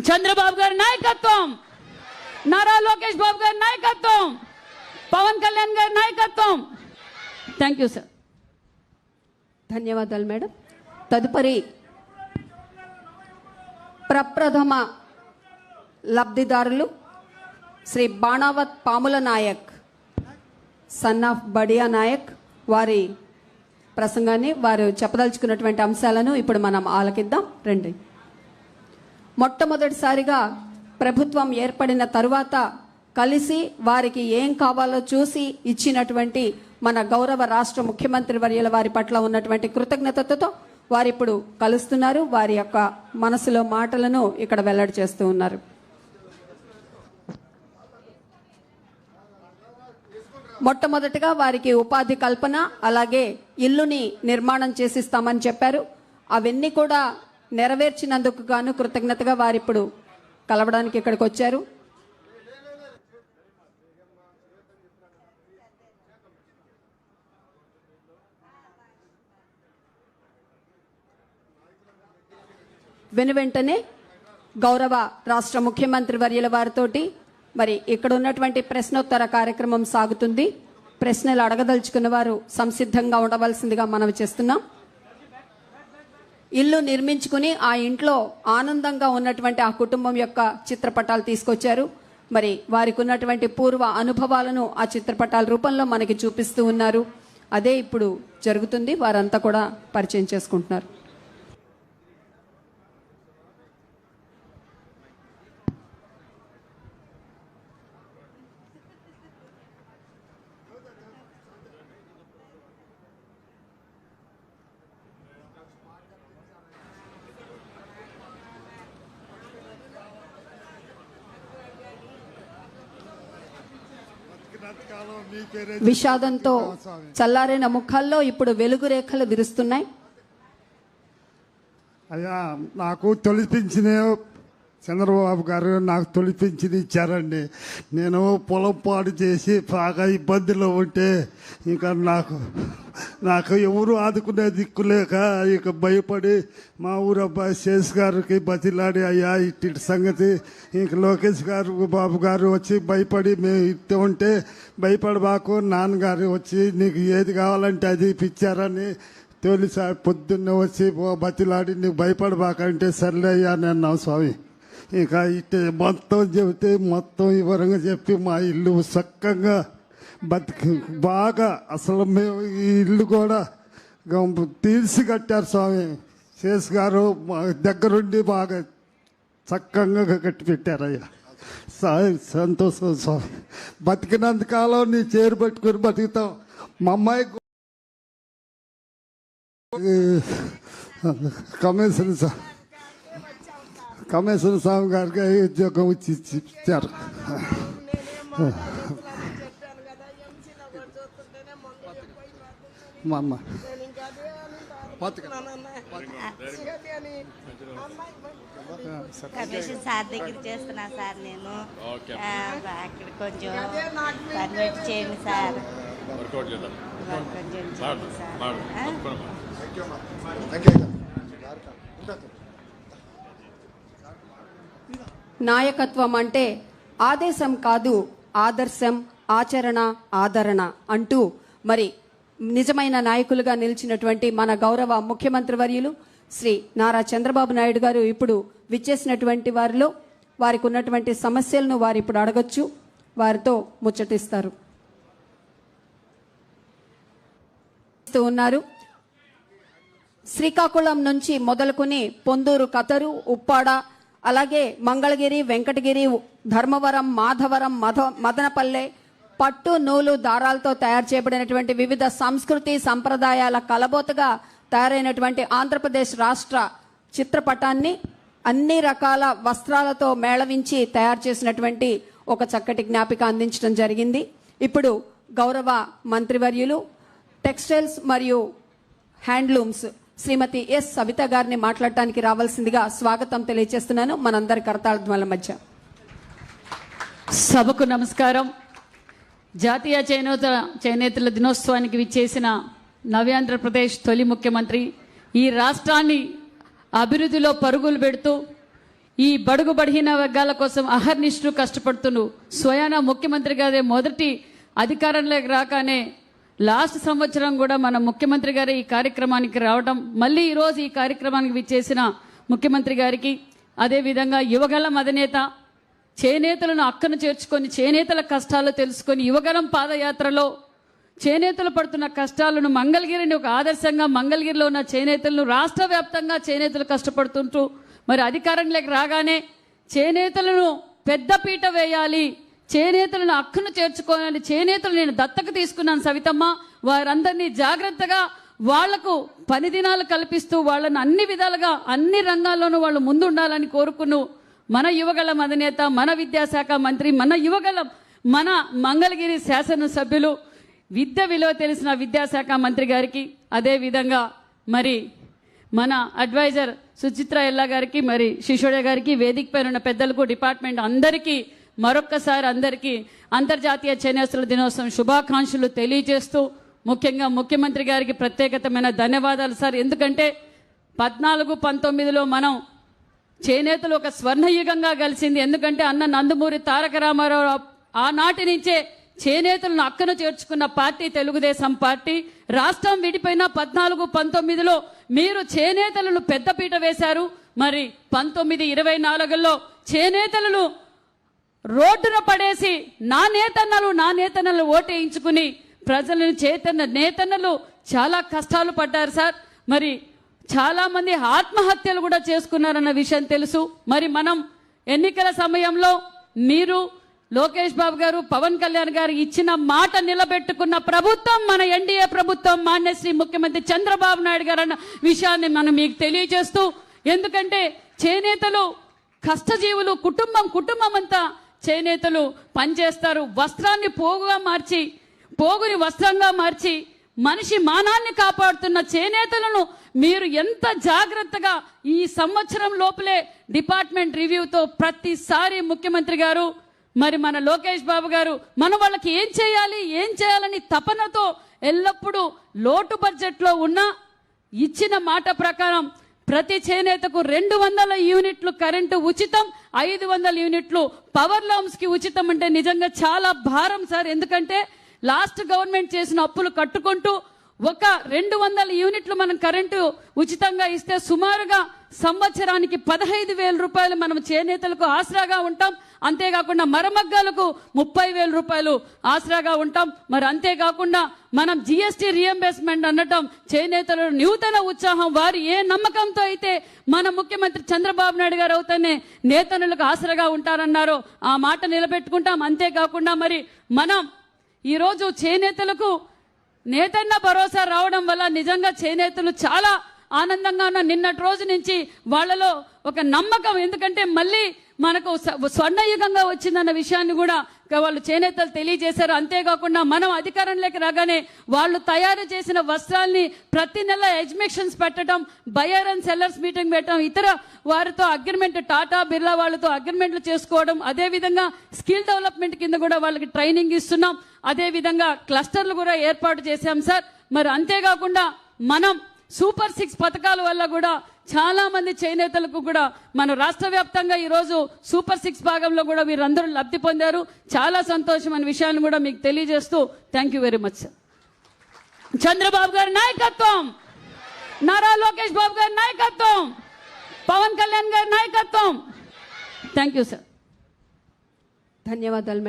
చంద్రబాబు గారి నాయకత్వం. నారా లోకేష్ బాబు గారి నాయకత్వం. పవన్ కళ్యాణ్ గారి నాయకత్వం. థ్యాంక్ యూ సార్ ధన్యవాదాలు మేడం. తదుపరి ప్రప్రథమ లబ్ధిదారులు శ్రీ బాణావత్ పాముల నాయక్ సన్ ఆఫ్ బడియా నాయక్ వారి ప్రసంగాన్ని వారు చెప్పదలుచుకున్నటువంటి అంశాలను ఇప్పుడు మనం ఆలకిద్దాం. రండి. మొట్టమొదటిసారిగా ప్రభుత్వం ఏర్పడిన తరువాత కలిసి వారికి ఏం కావాలో చూసి ఇచ్చినటువంటి మన గౌరవ రాష్ట్ర ముఖ్యమంత్రి వర్యుల వారి పట్ల ఉన్నటువంటి కృతజ్ఞతతో వారు ఇప్పుడు కలుస్తున్నారు. వారి యొక్క మనసులో మాటలను ఇక్కడ వెల్లడి చేస్తూ ఉన్నారు. మొట్టమొదటిగా వారికి ఉపాధి కల్పన అలాగే ఇల్లుని నిర్మాణం చేసిస్తామని చెప్పారు. అవన్నీ కూడా నెరవేర్చినందుకు గాను కృతజ్ఞతగా వారిప్పుడు కలవడానికి ఇక్కడికి వచ్చారు. వెను వెంటనే గౌరవ రాష్ట్ర ముఖ్యమంత్రి వర్యుల వారితోటి మరి ఇక్కడ ఉన్నటువంటి ప్రశ్నోత్తర కార్యక్రమం సాగుతుంది. ప్రశ్నలు అడగదలుచుకున్న వారు సంసిద్ధంగా ఉండవలసిందిగా మనవి చేస్తున్నాం. ఇల్లు నిర్మించుకుని ఆ ఇంట్లో ఆనందంగా ఉన్నటువంటి ఆ కుటుంబం యొక్క చిత్రపటాలు తీసుకొచ్చారు. మరి వారికి ఉన్నటువంటి పూర్వ అనుభవాలను ఆ చిత్రపటాల రూపంలో మనకి చూపిస్తూ ఉన్నారు. అదే ఇప్పుడు జరుగుతుంది. వారంతా కూడా పరిచయం చేసుకుంటున్నారు. విషాదంతో చల్లారిన ముఖాల్లో ఇప్పుడు వెలుగు రేఖలు విరుస్తున్నాయి. అయ్యా నాకు తొలిపించిన చంద్రబాబు గారు నాకు తొలిపించింది ఇచ్చారండి. నేను పొలం పాడు చేసి బాగా ఇబ్బందిలో ఉంటే ఇంకా నాకు నాకు ఎవరు ఆదుకునే దిక్కు లేక ఇక భయపడి మా ఊరు అబ్బాయి శేష్ గారికి బతిలాడి అయ్యా ఇట్టి సంగతి. ఇంక లోకేష్ గారు బాబు గారు వచ్చి భయపడి మేము ఇట్టు ఉంటే భయపడబాకు నాన్నగారు వచ్చి నీకు ఏది కావాలంటే అది ఇప్పించారని తొలిసారి పొద్దున్నే వచ్చి బతిలాడి నీకు భయపడబాకంటే సర్లే అయ్యా నేను స్వామి. ఇక అయితే మొత్తం చెబితే మొత్తం వివరంగా చెప్పి మా ఇల్లు చక్కగా బతికి బాగా అసలు మేము ఈ ఇల్లు కూడా తీర్చి కట్టారు స్వామి. శేష్ గారు మా దగ్గరుండి బాగా చక్కగా కట్టి పెట్టారయ్యా సా- సంతోషం స్వామి. బతికినంత కాలం నీ చేరు పట్టుకుని బతుకుతాం. మా అమ్మాయి కమిషన్ సార్. కమిషన్ స్వామి గారికి ఉద్యోగం ఇచ్చి ఇచ్చి ఇచ్చారు? మా అమ్మ. కమిషన్ సార్ దగ్గర చేస్తున్నా సార్ నేను. అక్కడ కొంచెం పర్మిట్ చేయండి సార్. కొంచెం చేయండి సార్. నాయకత్వం అంటే ఆదేశం కాదు ఆదర్శం ఆచరణ ఆదరణ అంటూ మరి నిజమైన నాయకులుగా నిలిచినటువంటి మన గౌరవ ముఖ్యమంత్రి వర్యులు శ్రీ నారా చంద్రబాబు నాయుడు గారు ఇప్పుడు విచ్చేసినటువంటి వారిలో వారికి ఉన్నటువంటి సమస్యలను వారు ఇప్పుడు అడగచ్చు వారితో ముచ్చటిస్తారు. ఉన్నారు. శ్రీకాకుళం నుంచి మొదలుకొని పొందూరు కతరు ఉప్పాడ అలాగే మంగళగిరి వెంకటగిరి ధర్మవరం మాధవరం మధ మదనపల్లె పట్టు నూలు దారాలతో తయారు చేయబడినటువంటి వివిధ సంస్కృతి సంప్రదాయాల కలబోతగా తయారైనటువంటి ఆంధ్రప్రదేశ్ రాష్ట్ర చిత్రపటాన్ని అన్ని రకాల వస్త్రాలతో మేళవించి తయారు చేసినటువంటి ఒక చక్కటి జ్ఞాపిక అందించడం జరిగింది. ఇప్పుడు గౌరవ మంత్రివర్యులు టెక్స్టైల్స్ మరియు హ్యాండ్లూమ్స్ శ్రీమతి ఎస్ సవిత గారిని మాట్లాడటానికి రావాల్సిందిగా స్వాగతం తెలియజేస్తున్నాను మనందరి కరతాళధ్వల మధ్య. సభకు నమస్కారం. జాతీయ చేనేత చేనేతల దినోత్సవానికి విచ్చేసిన నవ్యాంధ్రప్రదేశ్ తొలి ముఖ్యమంత్రి ఈ రాష్ట్రాన్ని అభివృద్ధిలో పరుగులు పెడుతూ ఈ బడుగు బడిహీన వర్గాల కోసం అహర్నిష్ఠు కష్టపడుతున్నారు స్వయాన ముఖ్యమంత్రి గారే మొదటి అధికారంలోకి రాగానే లాస్ట్ సంవత్సరం కూడా మన ముఖ్యమంత్రి గారు ఈ కార్యక్రమానికి రావడం మళ్ళీ ఈరోజు ఈ కార్యక్రమానికి విచ్చేసిన ముఖ్యమంత్రి గారికి అదేవిధంగా యువగలం అధినేత చేనేతలను అక్కను చేర్చుకొని చేనేతల కష్టాలు తెలుసుకొని యువగలం పాదయాత్రలో చేనేతలు పడుతున్న కష్టాలను మంగళగిరిని ఒక ఆదర్శంగా మంగళగిరిలో ఉన్న చేనేతలను రాష్ట్ర వ్యాప్తంగా చేనేతలు కష్టపడుతుంటూ మరి అధికారంలోకి రాగానే చేనేతలను పెద్దపీట వేయాలి చేనేతలను అక్కను చేర్చుకోవాలని చేనేతలు నేను దత్తక తీసుకున్నాను సవితమ్మ. వారందరినీ జాగ్రత్తగా వాళ్ళకు పని దినాలు కల్పిస్తూ వాళ్ళని అన్ని విధాలుగా అన్ని రంగాల్లోనూ వాళ్ళు ముందుండాలని కోరుకును. మన యువగలం అధినేత మన విద్యాశాఖ మంత్రి మన యువగలం మన మంగళగిరి శాసనసభ్యులు. విద్య విలువ తెలిసిన విద్యాశాఖ మంత్రి గారికి అదే విధంగా మరి మన అడ్వైజర్ సుచిత్ర ఎల్లా గారికి మరి శిశోడ గారికి వేదిక పైన ఉన్న పెద్దలకు డిపార్ట్మెంట్ అందరికీ మరొక్కసారి అందరికీ అంతర్జాతీయ చేనేస్తుల దినోత్సవం శుభాకాంక్షలు తెలియజేస్తూ ముఖ్యంగా ముఖ్యమంత్రి గారికి ప్రత్యేకతమైన ధన్యవాదాలు సార్. ఎందుకంటే పద్నాలుగు పంతొమ్మిదిలో మనం చేనేతలు ఒక స్వర్ణయుగంగా కలిసింది. ఎందుకంటే అన్న నందమూరి తారక రామారావు ఆనాటి నుంచే చేనేతలను అక్కను చేర్చుకున్న పార్టీ తెలుగుదేశం పార్టీ. రాష్ట్రం విడిపోయిన పద్నాలుగు పంతొమ్మిదిలో మీరు చేనేతలను పెద్దపీట వేశారు. మరి పంతొమ్మిది ఇరవై నాలుగులో చేనేతలను రోడ్డున పడేసి నా నేతన్నలు నా నేతన్నలు ఓటేయించుకుని ప్రజలను చేతన్న నేతన్నలు చాలా కష్టాలు పడ్డారు సార్. మరి చాలా మంది ఆత్మహత్యలు కూడా చేసుకున్నారన్న విషయం తెలుసు. మరి మనం ఎన్నికల సమయంలో మీరు లోకేష్ బాబు గారు పవన్ కళ్యాణ్ గారు ఇచ్చిన మాట నిలబెట్టుకున్న ప్రభుత్వం మన ఎన్డీఏ ప్రభుత్వం మాన్యశ్రీ ముఖ్యమంత్రి చంద్రబాబు నాయుడు గారు అన్న విషయాన్ని మనం మీకు తెలియజేస్తూ ఎందుకంటే చేనేతలు కష్టజీవులు కుటుంబం కుటుంబం అంతా చేనేతలు పనిచేస్తారు. వస్త్రాన్ని పోగుగా మార్చి పోగుని వస్త్రంగా మార్చి మనిషి మానాన్ని కాపాడుతున్న చేనేతలను మీరు ఎంత జాగ్రత్తగా ఈ సంవత్సరం లోపలే డిపార్ట్మెంట్ రివ్యూతో ప్రతిసారి ముఖ్యమంత్రి గారు మరి మన లోకేష్ బాబు గారు మన వాళ్ళకి ఏం చేయాలి ఏం చేయాలని తపనతో ఎల్లప్పుడూ లోటు బడ్జెట్లో ఉన్న ఇచ్చిన మాట ప్రకారం ప్రతి చేనేతకు రెండు వందల యూనిట్లు కరెంటు ఉచితం ఐదు వందల యూనిట్లు పవర్ లూమ్స్కి ఉచితం అంటే నిజంగా చాలా భారం సార్. ఎందుకంటే లాస్ట్ గవర్నమెంట్ చేసిన అప్పులు కట్టుకుంటూ ఒక రెండు వందల యూనిట్లు మనం కరెంటు ఉచితంగా ఇస్తే సుమారుగా సంవత్సరానికి పదహైదు వేల రూపాయలు మనం చేనేతలకు ఆసరాగా ఉంటాం. అంతేకాకుండా మరమగ్గాలకు ముప్పై వేల రూపాయలు ఆసరాగా ఉంటాం. మరి అంతేకాకుండా మనం జిఎస్టీ రియంబర్స్మెంట్ అనటం చేనేతలు నూతన ఉత్సాహం వారు ఏ నమ్మకంతో అయితే మన ముఖ్యమంత్రి చంద్రబాబు నాయుడు గారు అవుతానే నేతనులకు ఆసరాగా ఉంటారన్నారో ఆ మాట నిలబెట్టుకుంటాం. అంతేకాకుండా మరి మనం ఈరోజు చేనేతలకు నేతన్న భరోసా రావడం వల్ల నిజంగా చేనేతలు చాలా ఆనందంగా ఉన్న నిన్నటి రోజు నుంచి వాళ్ళలో ఒక నమ్మకం. ఎందుకంటే మళ్ళీ మనకు స- స్వర్ణయుగంగా వచ్చిందన్న విషయాన్ని కూడా వాళ్ళు చేనేతలు తెలియజేశారు. అంతేకాకుండా మనం అధికారంలోకి రాగానే వాళ్ళు తయారు చేసిన వస్త్రాల్ని ప్రతి నెల ఎగ్జిబిషన్స్ పెట్టడం బయర్ అండ్ సెల్లర్స్ మీటింగ్ పెట్టడం ఇతర వారితో అగ్రిమెంట్ టాటా బిర్లా వాళ్ళతో అగ్రిమెంట్లు చేసుకోవడం అదే విధంగా స్కిల్ డెవలప్మెంట్ కింద కూడా వాళ్ళకి ట్రైనింగ్ ఇస్తున్నాం. అదేవిధంగా క్లస్టర్లు కూడా ఏర్పాటు చేశాం సార్. మరి అంతేకాకుండా మనం సూపర్ సిక్స్ పథకాల వల్ల కూడా చాలా మంది చేనేతలకు కూడా మన రాష్ట్ర వ్యాప్తంగా ఈరోజు సూపర్ సిక్స్ భాగంలో కూడా వీరందరూ లబ్ధి పొందారు. చాలా సంతోషం అనే విషయాన్ని కూడా మీకు తెలియజేస్తూ thank you very much sir Chandrababu గారి నాయకత్వం! నారా లోకేష్ బాబు గారి నాయకత్వం! పవన్ కళ్యాణ్ గారి నాయకత్వం! థ్యాంక్ యూ సార్ ధన్యవాదాలు